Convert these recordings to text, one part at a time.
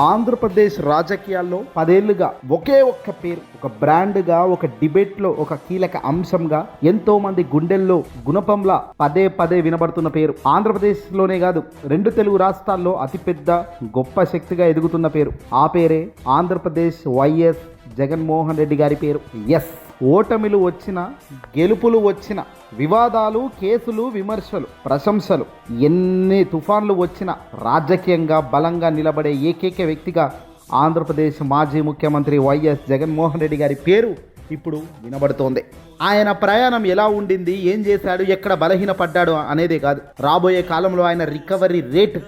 ఆంధ్రప్రదేశ్ రాజకీయాల్లో పదేళ్ళుగా ఒకే ఒక్క పేరు ఒక బ్రాండ్గా ఒక డిబేట్లో ఒక కీలక అంశంగా ఎంతో మంది గుండెల్లో గుణపంలా పదే పదే వినబడుతున్న పేరు. ఆంధ్రప్రదేశ్లోనే కాదు రెండు తెలుగు రాష్ట్రాల్లో అతిపెద్ద గొప్ప శక్తిగా ఎదుగుతున్న పేరు. ఆ పేరే ఆంధ్రప్రదేశ్ వైఎస్ జగన్మోహన్ రెడ్డి గారి పేరు. ఎస్. ఓటమిలు వచ్చిన గెలుపులు వచ్చిన వివాదాలు కేసులు విమర్శలు ప్రశంసలు ఎన్ని తుఫాన్లు వచ్చినా రాజకీయంగా బలంగా నిలబడే ఏకైక వ్యక్తిగా ఆంధ్రప్రదేశ్ మాజీ ముఖ్యమంత్రి వైఎస్ జగన్మోహన్ రెడ్డి గారి పేరు ఇప్పుడు వినబడుతోంది. ఆయన ప్రయాణం ఎలా ఉండింది ఏం చేశాడు ఎక్కడ బలహీనపడ్డాడు అనేదే కాదు. రాబోయే కాలంలో ఆయన రికవరీ రేట్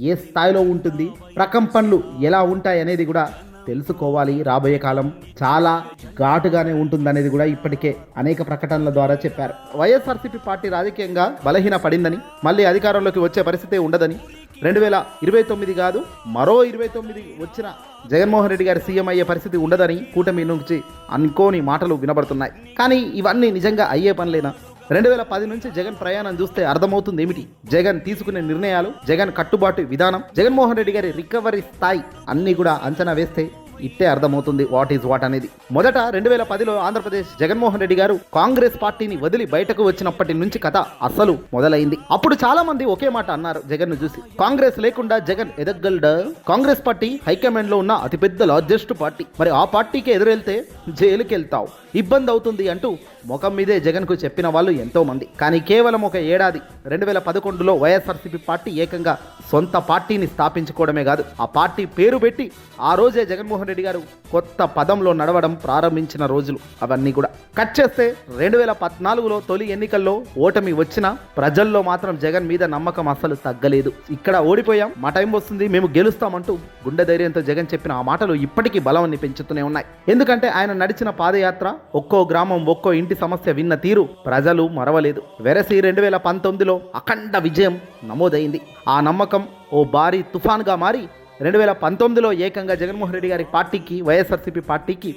ఏ స్థాయిలో ఉంటుంది ప్రకంపనలు ఎలా ఉంటాయి అనేది కూడా తెలుసుకోవాలి. రాబోయే కాలం చాలా ఘాటుగానే ఉంటుందనేది కూడా ఇప్పటికే అనేక ప్రకటనల ద్వారా చెప్పారు. వైఎస్ఆర్సీపీ పార్టీ రాజకీయంగా బలహీన పడిందని మళ్ళీ అధికారంలోకి వచ్చే పరిస్థితి ఉండదని. రెండు వేల ఇరవై తొమ్మిది కాదు మరో ఇరవై తొమ్మిది వచ్చిన జగన్మోహన్ రెడ్డి గారి సీఎం అయ్యే పరిస్థితి ఉండదని కూటమి నుంచి అనుకోని మాటలు వినబడుతున్నాయి. కానీ ఇవన్నీ నిజంగా అయ్యే పనిలేనా రెండు వేల పది నుంచి జగన్ ప్రయాణం చూస్తే అర్థమవుతుంది ఏమిటి? జగన్ తీసుకునే నిర్ణయాలు జగన్ కట్టుబాటు విధానం జగన్మోహన్ రెడ్డి గారి రికవరీ స్థాయి అన్నీ కూడా అంచనా వేస్తే ఇట్టే అర్థమవుతుంది వాట్ ఈజ్ వాట్ అనేది. మొదట రెండు వేల పదిలో ఆంధ్రప్రదేశ్ జగన్మోహన్ రెడ్డి గారు కాంగ్రెస్ పార్టీని వదిలి బయటకు వచ్చినప్పటి నుంచి కథ అస్సలు మొదలైంది. అప్పుడు చాలా మంది ఒకే మాట అన్నారు జగన్ను చూసి. కాంగ్రెస్ లేకుండా జగన్ ఎదగ్గల్డ కాంగ్రెస్ పార్టీ హైకమాండ్లో ఉన్న అతిపెద్ద లార్జెస్ట్ పార్టీ. మరి ఆ పార్టీకి ఎదురెళ్తే జైలుకి వెళ్తావు ఇబ్బంది అవుతుంది అంటూ ముఖం మీదే జగన్కు చెప్పిన వాళ్ళు ఎంతోమంది. కానీ కేవలం ఒక ఏడాది రెండు వేల పదకొండులో వైఎస్ఆర్సీపీ పార్టీ ఏకంగా సొంత పార్టీని స్థాపించుకోవడమే కాదు ఆ పార్టీ పేరు పెట్టి ఆ రోజే జగన్మోహన్ రెడ్డి గారు కొత్త పదంలో నడవడం ప్రారంభించిన రోజులు. అవన్నీ కూడా కట్ చేస్తే రెండు వేల పద్నాలుగులో తొలి ఎన్నికల్లో ఓటమి వచ్చినా ప్రజల్లో మాత్రం జగన్ మీద నమ్మకం అస్సలు తగ్గలేదు. ఇక్కడ ఓడిపోయాం మా టైం వస్తుంది మేము గెలుస్తామంటూ గుండె ధైర్యంతో జగన్ చెప్పిన ఆ మాటలు ఇప్పటికీ బలాన్ని పెంచుతూనే ఉన్నాయి. ఎందుకంటే ఆయన నడిచిన పాదయాత్ర ఒక్కో గ్రామం ఒక్కో ఇంటి సమస్య విన్న తీరు ప్రజలు మరవలేదు. వెరసి రెండు వేల పంతొమ్మిదిలో అఖండ విజయం నమోదైంది. ఆ నమ్మకం ఓ భారీ తుఫాన్గా మారి రెండు వేల పంతొమ్మిదిలో ఏకంగా జగన్మోహన్ రెడ్డి గారి పార్టీకి వైఎస్ఆర్సీపీ పార్టీకి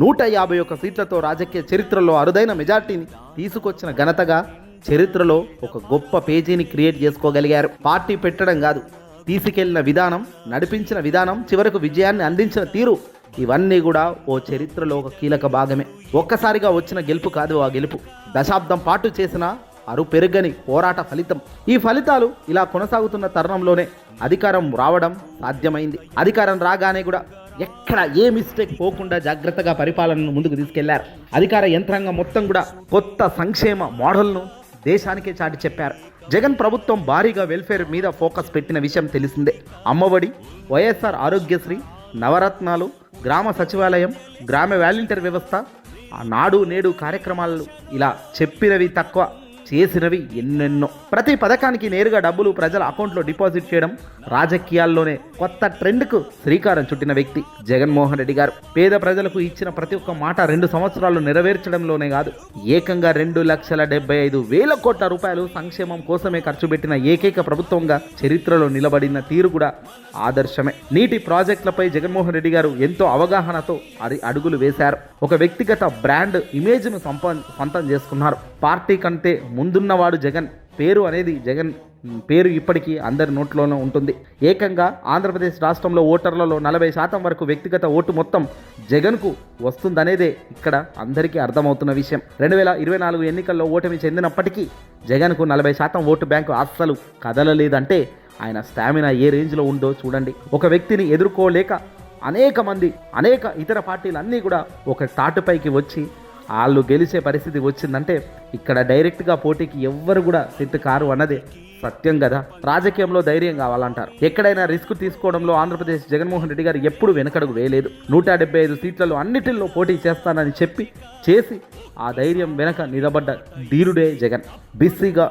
నూట యాభై ఒక్క సీట్లతో రాజకీయ చరిత్రలో అరుదైన మెజార్టీని తీసుకొచ్చిన ఘనతగా చరిత్రలో ఒక గొప్ప పేజీని క్రియేట్ చేసుకోగలిగారు. పార్టీ పెట్టడం కాదు తీసుకెళ్ళిన విధానం నడిపించిన విధానం చివరకు విజయాన్ని అందించిన తీరు ఇవన్నీ కూడా ఓ చరిత్రలో ఒక కీలక భాగమే. ఒక్కసారిగా వచ్చిన గెలుపు కాదు ఆ గెలుపు. దశాబ్దం పాటు చేసిన అరు పెరుగని పోరాట ఫలితం. ఈ ఫలితాలు ఇలా కొనసాగుతున్న తరుణంలోనే అధికారం రావడం సాధ్యమైంది. అధికారం రాగానే కూడా ఎక్కడ ఏ మిస్టేక్ పోకుండా జాగ్రత్తగా పరిపాలనను ముందుకు తీసుకెళ్ళారు. అధికార యంత్రాంగం మొత్తం కూడా కొత్త సంక్షేమ మోడల్ను దేశానికే చాటి చెప్పారు. జగన్ ప్రభుత్వం భారీగా వెల్ఫేర్ మీద ఫోకస్ పెట్టిన విషయం తెలిసిందే. అమ్మఒడి వైఎస్ఆర్ ఆరోగ్యశ్రీ నవరత్నాలు గ్రామ సచివాలయం గ్రామ వాలంటీర్ వ్యవస్థ నాడు నేడు కార్యక్రమాలు ఇలా చెప్పినవి తక్కువ. చేసినవి ఎన్నెన్నో. ప్రతి పథకానికి నేరుగా డబ్బులు ప్రజల అకౌంట్లో డిపాజిట్ చేయడం రాజకీయాల్లోనే కొత్త ట్రెండ్కు శ్రీకారం చుట్టిన వ్యక్తి జగన్మోహన్ రెడ్డి గారు. పేద ప్రజలకు ఇచ్చిన ప్రతి ఒక్క మాట రెండు సంవత్సరాలు నెరవేర్చడంలోనే కాదు ఏకంగా రెండు లక్షల డెబ్బై ఐదు వేల కోట్ల రూపాయలు సంక్షేమం కోసమే ఖర్చు పెట్టిన ఏకైక ప్రభుత్వంగా చరిత్రలో నిలబడిన తీరు కూడా ఆదర్శమే. నీటి ప్రాజెక్టులపై జగన్మోహన్ రెడ్డి గారు ఎంతో అవగాహనతో అది అడుగులు వేశారు. ఒక వ్యక్తిగత బ్రాండ్ ఇమేజ్ను సంప సొంతం చేసుకున్నారు. పార్టీ కంటే ముందున్నవాడు జగన్. పేరు అనేది జగన్. పేరు ఇప్పటికీ అందరి నోట్లోనూ ఉంటుంది. ఏకంగా ఆంధ్రప్రదేశ్ రాష్ట్రంలో ఓటర్లలో నలభై శాతం వరకు వ్యక్తిగత ఓటు మొత్తం జగన్కు వస్తుందనేదే ఇక్కడ అందరికీ అర్థమవుతున్న విషయం. రెండు వేల ఇరవై నాలుగు ఎన్నికల్లో ఓటమి చెందినప్పటికీ జగన్కు నలభై శాతం ఓటు బ్యాంకు అస్సలు కదలలేదంటే ఆయన స్టామినా ఏ రేంజ్లో ఉందో చూడండి. ఒక వ్యక్తిని ఎదుర్కోలేక అనేక మంది అనేక ఇతర పార్టీలు అన్నీ కూడా ఒక తాటుపైకి వచ్చి వాళ్ళు గెలిచే పరిస్థితి వచ్చిందంటే ఇక్కడ డైరెక్ట్గా పోటీకి ఎవ్వరు కూడా సిద్ధ కారు అన్నదే సత్యం కదా. రాజకీయంలో ధైర్యం కావాలంటారు. ఎక్కడైనా రిస్క్ తీసుకోవడంలో ఆంధ్రప్రదేశ్ జగన్మోహన్ రెడ్డి గారు ఎప్పుడు వెనకడుగు వేయలేదు. నూట డెబ్బై ఐదు సీట్లలో అన్నిటిల్లో పోటీ చేస్తానని చెప్పి చేసి ఆ ధైర్యం వెనక నిలబడ్డ ధీరుడే జగన్. బీసీగా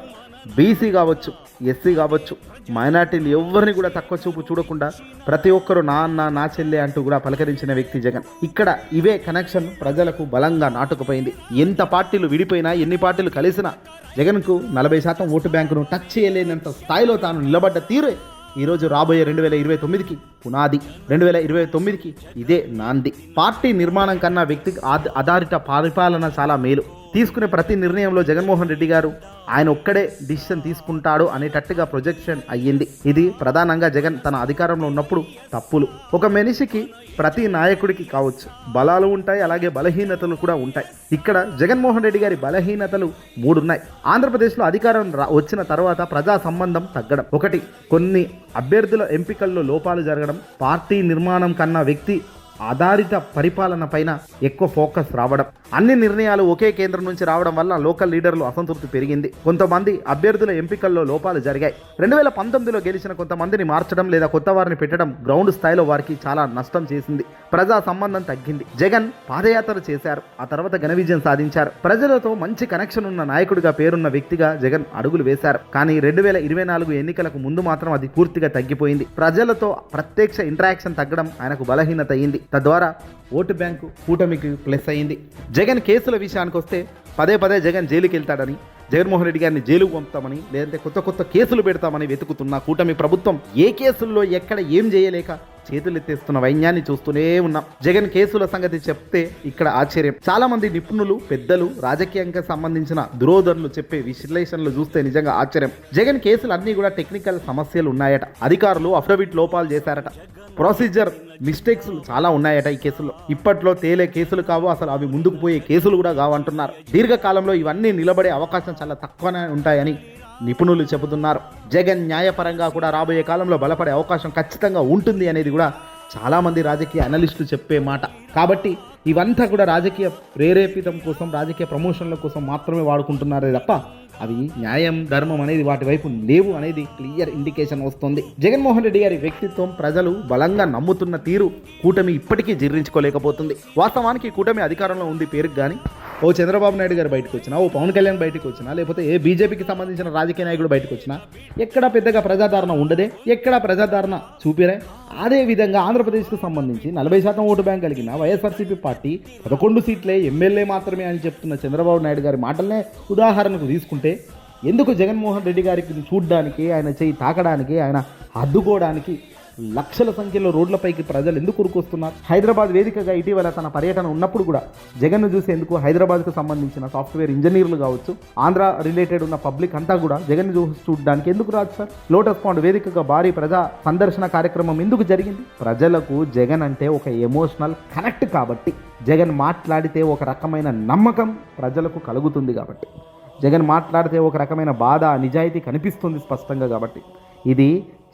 బీసీ కావచ్చు ఎస్సీ కావచ్చు మైనార్టీలు ఎవరిని కూడా తక్కువ చూపు చూడకుండా ప్రతి ఒక్కరూ నా అన్న నా చెల్లె అంటూ కూడా పలకరించిన వ్యక్తి జగన్. ఇక్కడ ఇవే కనెక్షన్ ప్రజలకు బలంగా నాటుకుపోయింది. ఎంత పార్టీలు విడిపోయినా ఎన్ని పార్టీలు కలిసినా జగన్కు నలభై శాతం ఓటు బ్యాంకును టచ్ చేయలేనంత స్థాయిలో తాను నిలబడ్డ తీరే ఈరోజు రాబోయే రెండు వేల ఇరవై తొమ్మిదికి పునాది. రెండు వేల ఇరవై తొమ్మిదికి ఇదే నాంది. పార్టీ నిర్మాణం కన్నా వ్యక్తికి ఆధ- ఆధారిత పరిపాలన చాలా మేలు. తీసుకునే ప్రతి నిర్ణయంలో జగన్మోహన్ రెడ్డి గారు ఆయన ఒక్కడే డిసిషన్ తీసుకుంటాడు అనేటట్టుగా ప్రొజెక్షన్ అయ్యింది. ఇది ప్రధానంగా జగన్ తన అధికారంలో ఉన్నప్పుడు తప్పులు. ఒక మనిషికి ప్రతి నాయకుడికి కావచ్చు బలాలు ఉంటాయి అలాగే బలహీనతలు కూడా ఉంటాయి. ఇక్కడ జగన్మోహన్ రెడ్డి గారి బలహీనతలు మూడున్నాయి. ఆంధ్రప్రదేశ్లో అధికారం రా- వచ్చిన తర్వాత ప్రజా సంబంధం తగ్గడం. ఒకటి కొన్ని అభ్యర్థుల ఎంపికల్లో లోపాలు జరగడం. పార్టీ నిర్మాణం కన్నా వ్యక్తి ఆధారిత పరిపాలన పైన ఎక్కువ ఫోకస్ రావడం. అన్ని నిర్ణయాలు ఒకే కేంద్రం నుంచి రావడం వల్ల లోకల్ లీడర్లు అసంతృప్తి పెరిగింది. కొంతమంది అభ్యర్థుల ఎంపికల్లో లోపాలు జరిగాయి. రెండు వేల పంతొమ్మిదిలో గెలిచిన కొంతమందిని మార్చడం లేదా కొత్త వారిని పెట్టడం గ్రౌండ్ స్థాయిలో వారికి చాలా నష్టం చేసింది. ప్రజా సంబంధం తగ్గింది. జగన్ పాదయాత్ర చేశారు. ఆ తర్వాత ఘన విజయం సాధించారు. ప్రజలతో మంచి కనెక్షన్ ఉన్న నాయకుడిగా పేరున్న వ్యక్తిగా జగన్ అడుగులు వేశారు. కానీ రెండు వేల ఇరవై నాలుగు ఎన్నికలకు ముందు మాత్రం అది పూర్తిగా తగ్గిపోయింది. ప్రజలతో ప్రత్యక్ష ఇంటరాక్షన్ తగ్గడం ఆయనకు బలహీనత అయింది. తద్వారా ఓటు బ్యాంకు కూటమికి ప్లస్ అయింది జగన్ కేసుల విషయానికి వస్తే పదే పదే జగన్ జైలుకి వెళ్తాడని జగన్మోహన్ రెడ్డి గారిని జైలుకు పంపుతామని లేదంటే కొత్త కొత్త కేసులు పెడతామని వెతుకుతున్న కూటమి ప్రభుత్వం ఏ కేసుల్లో ఎక్కడ ఏం చేయలేక చేతులెత్తేస్తున్న వైన్యాన్ని చూస్తూనే ఉన్నాం. జగన్ కేసుల సంగతి చెప్తే ఇక్కడ ఆశ్చర్యం. చాలా మంది నిపుణులు పెద్దలు రాజకీయంగా సంబంధించిన దురోధరులు చెప్పే విశ్లేషణలు చూస్తే నిజంగా ఆశ్చర్యం. జగన్ కేసులు అన్ని కూడా టెక్నికల్ సమస్యలు ఉన్నాయట. అధికారులు అఫిడవిట్ లోపాలు చేశారట. ప్రొసీజర్ మిస్టేక్స్ చాలా ఉన్నాయట ఈ కేసుల్లో. ఇప్పట్లో తేలే కేసులు కావు అసలు అవి ముందుకు పోయే కేసులు కూడా కావంటున్నారు దీర్ఘకాలంలో ఇవన్నీ నిలబడే అవకాశం చాలా తక్కువనే ఉంటాయని నిపుణులు చెబుతున్నారు. జగన్ న్యాయపరంగా కూడా రాబోయే కాలంలో బలపడే అవకాశం ఖచ్చితంగా ఉంటుంది అనేది కూడా చాలామంది రాజకీయ అనలిస్టులు చెప్పే మాట. కాబట్టి ఇవంతా కూడా రాజకీయ ప్రేరేపితం కోసం రాజకీయ ప్రమోషన్ల కోసం మాత్రమే వాడుకుంటున్నారే తప్ప అవి న్యాయం ధర్మం అనేది వాటి వైపు లేవు అనేది క్లియర్ ఇండికేషన్ వస్తుంది. జగన్మోహన్ రెడ్డి గారి వ్యక్తిత్వం ప్రజలు బలంగా నమ్ముతున్న తీరు కూటమి ఇప్పటికీ జీర్ణించుకోలేకపోతుంది. వాస్తవానికి కూటమి అధికారంలో ఉంది పేరుకు కానీ ఓ చంద్రబాబు నాయుడు గారు బయటకు వచ్చినా ఓ పవన్ కళ్యాణ్ బయటకు వచ్చినా లేకపోతే ఏ బీజేపీకి సంబంధించిన రాజకీయ నాయకుడు బయటకు వచ్చినా ఎక్కడ పెద్దగా ప్రజాదరణ ఉండదే ఎక్కడ ప్రజాదరణ చూపిరే. అదే విధంగా ఆంధ్రప్రదేశ్కు సంబంధించి నలభై శాతం ఓటు బ్యాంక్ కలిగిన వైఎస్ఆర్సీపీ పార్టీ పదకొండు సీట్లే ఎమ్మెల్యే మాత్రమే అని చెప్తున్న చంద్రబాబు నాయుడు గారి మాటలనే ఉదాహరణకు తీసుకుంటే ఎందుకు జగన్మోహన్ రెడ్డి గారికి చూడడానికి ఆయన చేయి తాకడానికి ఆయన అద్దుకోవడానికి లక్షల సంఖ్యలో రోడ్లపైకి ప్రజలు ఎందుకు ఉరుకొస్తున్నారు? హైదరాబాద్ వేదికగా ఇటీవల తన పర్యటన ఉన్నప్పుడు కూడా జగన్ను చూసేందుకు హైదరాబాద్కు సంబంధించిన సాఫ్ట్వేర్ ఇంజనీర్లు కావచ్చు ఆంధ్ర రిలేటెడ్ ఉన్న పబ్లిక్ అంతా కూడా జగన్ చూసి చూడడానికి ఎందుకు రాదు సార్? లోటస్ పాండ్ వేదికగా భారీ ప్రజా సందర్శన కార్యక్రమం ఎందుకు జరిగింది? ప్రజలకు జగన్ అంటే ఒక ఎమోషనల్ కనెక్ట్ కాబట్టి జగన్ మాట్లాడితే ఒక రకమైన నమ్మకం ప్రజలకు కలుగుతుంది కాబట్టి జగన్ మాట్లాడితే ఒక రకమైన బాధ నిజాయితీ కనిపిస్తుంది స్పష్టంగా కాబట్టి. ఇది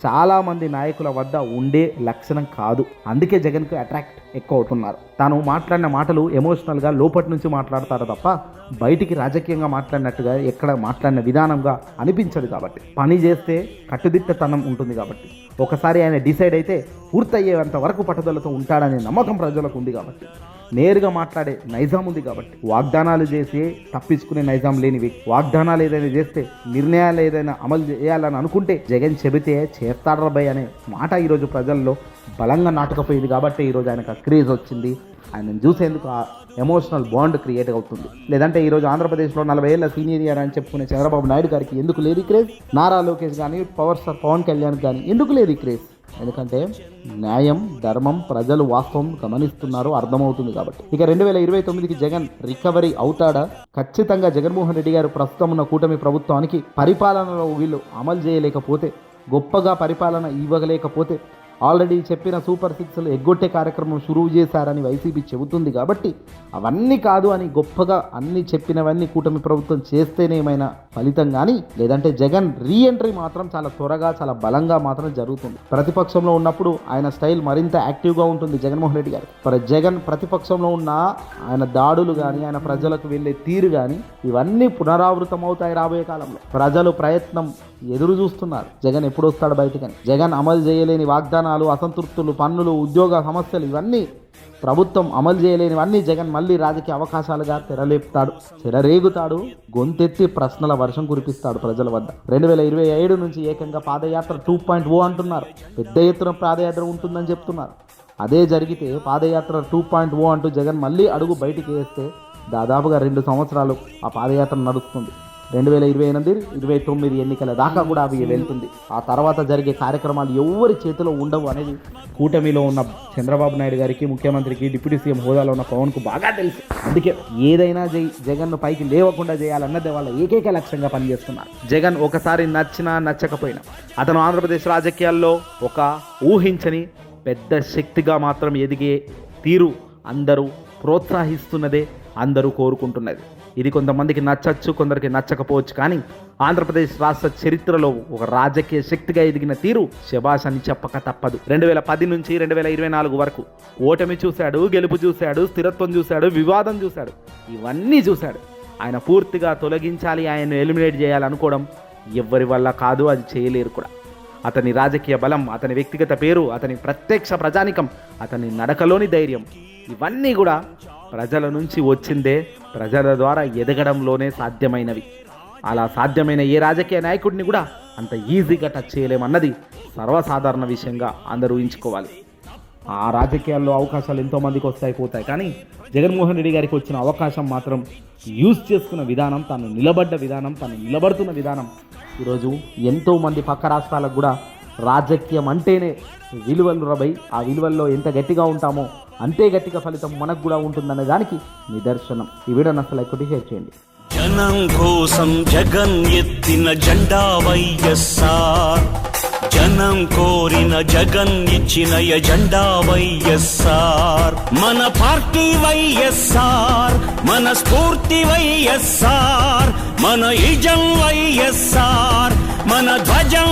చాలామంది నాయకుల వద్ద ఉండే లక్షణం కాదు. అందుకే జగన్కు అట్రాక్ట్ ఎక్కువ అవుతున్నారు. తాను మాట్లాడిన మాటలు ఎమోషనల్గా లోపటి నుంచి మాట్లాడతారు తప్ప బయటికి రాజకీయంగా మాట్లాడినట్టుగా ఎక్కడ మాట్లాడిన విధానంగా అనిపించదు కాబట్టి. పని చేస్తే కట్టుదిట్టతనం ఉంటుంది కాబట్టి. ఒకసారి ఆయన డిసైడ్ అయితే పూర్తయ్యేంత వరకు పట్టుదలతో ఉంటాడనే నమ్మకం ప్రజలకు ఉంది కాబట్టి. నేరుగా మాట్లాడే నైజాం ఉంది కాబట్టి. వాగ్దానాలు చేసి తప్పించుకునే నైజాం లేని వ్యక్తి వాగ్దానాలు ఏదైనా చేస్తే నిర్ణయాలు ఏదైనా అమలు చేయాలని అనుకుంటే జగన్ చెబితే చేస్తాడ్రబాయ్ అనే మాట ఈరోజు ప్రజల్లో బలంగా నాటకపోయింది కాబట్టి ఈరోజు ఆయనకు క్రేజ్ వచ్చింది. ఆయనను చూసేందుకు ఆ ఎమోషనల్ బాండ్ క్రియేట్ అవుతుంది. లేదంటే ఈరోజు ఆంధ్రప్రదేశ్లో నలభై ఏళ్ళ సీనియర్ అని చెప్పుకునే చంద్రబాబు నాయుడు గారికి ఎందుకు లేదు ఈ క్రేజ్? నారా లోకేష్ కానీ పవర్ స్టార్ పవన్ కళ్యాణ్ కానీ ఎందుకు లేదు ఈ క్రేజ్? ఎందుకంటే న్యాయం ధర్మం ప్రజలు వాస్తవం గమనిస్తున్నారు అర్థమవుతుంది కాబట్టి. ఇక రెండు వేల ఇరవై తొమ్మిదికి జగన్ రికవరీ అవుతాడా? ఖచ్చితంగా జగన్మోహన్ రెడ్డి గారు ప్రస్తుతం ఉన్న కూటమి ప్రభుత్వానికి పరిపాలనలో వీళ్ళు అమలు చేయలేకపోతే గొప్పగా పరిపాలన ఇవ్వలేకపోతే ఆల్రెడీ చెప్పిన సూపర్ సిక్స్లు ఎగ్గొట్టే కార్యక్రమం షురువు చేశారని వైసీపీ చెబుతుంది కాబట్టి అవన్నీ కాదు అని గొప్పగా అన్ని చెప్పినవన్నీ కూటమి ప్రభుత్వం చేస్తేనేమైనా ఫలితం కానీ లేదంటే జగన్ రీ ఎంట్రీ మాత్రం చాలా త్వరగా చాలా బలంగా మాత్రం జరుగుతుంది. ప్రతిపక్షంలో ఉన్నప్పుడు ఆయన స్టైల్ మరింత యాక్టివ్గా ఉంటుంది జగన్మోహన్ రెడ్డి గారు. మరి జగన్ ప్రతిపక్షంలో ఉన్న ఆయన దాడులు కానీ ఆయన ప్రజలకు వెళ్ళే తీరు కానీ ఇవన్నీ పునరావృతం అవుతాయి రాబోయే కాలంలో. ప్రజలు ప్రయత్నం ఎదురు చూస్తున్నారు. జగన్ ఎప్పుడు వస్తాడు బయటకని? జగన్ అమలు చేయలేని వాగ్దానాలు అసంతృప్తులు పన్నులు ఉద్యోగ సమస్యలు ఇవన్నీ ప్రభుత్వం అమలు చేయలేనివన్నీ జగన్ మళ్ళీ రాజకీయ అవకాశాలుగా తెరలేపుతాడు. చెరరేగుతాడు గొంతెత్తి ప్రశ్నల వర్షం కురిపిస్తాడు ప్రజల వద్ద. రెండు వేల ఇరవై ఏడు నుంచి ఏకంగా పాదయాత్ర టూ పాయింట్ ఓ అంటున్నారు. పెద్ద ఎత్తున పాదయాత్ర ఉంటుందని చెప్తున్నారు. అదే జరిగితే పాదయాత్ర టూ పాయింట్ ఓ అంటూ జగన్ మళ్ళీ అడుగు బయటికి వేస్తే దాదాపుగా రెండు సంవత్సరాలు ఆ పాదయాత్ర నడుస్తుంది. రెండు వేల ఇరవై ఎనిమిది ఇరవై తొమ్మిది ఎన్నికల దాకా కూడా అవి వెళ్తుంది. ఆ తర్వాత జరిగే కార్యక్రమాలు ఎవరి చేతిలో ఉండవు అనేది కూటమిలో ఉన్న చంద్రబాబు నాయుడు గారికి ముఖ్యమంత్రికి డిప్యూటీ సీఎం హోదాలో ఉన్న పవన్కు బాగా తెలుసు. అందుకే ఏదైనా జై జగన్ను పైకి లేవకుండా చేయాలన్నదే వాళ్ళ ఏకైక లక్ష్యంగా పనిచేస్తున్నారు. జగన్ ఒకసారి నచ్చినా నచ్చకపోయినా అతను ఆంధ్రప్రదేశ్ రాజకీయాల్లో ఒక ఊహించని పెద్ద శక్తిగా మాత్రం ఎదిగే తీరు అందరూ ప్రోత్సహిస్తున్నదే అందరూ కోరుకుంటున్నది. ఇది కొంతమందికి నచ్చచ్చు కొందరికి నచ్చకపోవచ్చు. కానీ ఆంధ్రప్రదేశ్ రాష్ట్ర చరిత్రలో ఒక రాజకీయ శక్తిగా ఎదిగిన తీరు శభాష్ అని చెప్పక తప్పదు. రెండు వేల పది నుంచి రెండు వేల ఇరవై నాలుగు వరకు ఓటమి చూశాడు గెలుపు చూశాడు స్థిరత్వం చూశాడు వివాదం చూశాడు. ఇవన్నీ చూశాడు. ఆయన పూర్తిగా తొలగించాలి ఆయన్ను ఎలిమినేట్ చేయాలనుకోవడం ఎవ్వరి వల్ల కాదు అది చేయలేరు కూడా. అతని రాజకీయ బలం అతని వ్యక్తిగత పేరు అతని ప్రత్యక్ష ప్రజానికం అతని నడకలోని ధైర్యం ఇవన్నీ కూడా ప్రజల నుంచి వచ్చిందే ప్రజల ద్వారా ఎదగడంలోనే సాధ్యమైనవి. అలా సాధ్యమైన ఏ రాజకీయ నాయకుడిని కూడా అంత ఈజీగా టచ్ చేయలేమన్నది సర్వసాధారణ విషయంగా అందరూ ఊహించుకోవాలి. ఆ రాజకీయాల్లో అవకాశాలు ఎంతోమందికి వస్తాయి పోతాయి. కానీ జగన్మోహన్ రెడ్డి గారికి వచ్చిన అవకాశం మాత్రం యూజ్ చేసుకున్న విధానం తాను నిలబడ్డ విధానం తాను నిలబడుతున్న విధానం. ఈరోజు ఎంతోమంది పక్క రాష్ట్రాలకు కూడా రాజకీయం అంటేనే విలువలు రబై ఆ విలువల్లో ఎంత గట్టిగా ఉంటామో అంతే గట్టిగా ఫలితం మనకు కూడా ఉంటుందనే దానికి నిదర్శనం. ఈ వీడియో నచ్చలు ఎక్కువ షేర్ చేయండి. జనం కోసం జగన్ ఎత్తిన జెండా వైఎస్ఆర్. జనం కోరిన జగన్ ఇచ్చిన ఎజెండా వైఎస్ఆర్. మన పార్టీ వైఎస్ఆర్ మన స్ఫూర్తి వైఎస్ఆర్ మన ఇజం వైఎస్ఆర్ మన ధ్వజం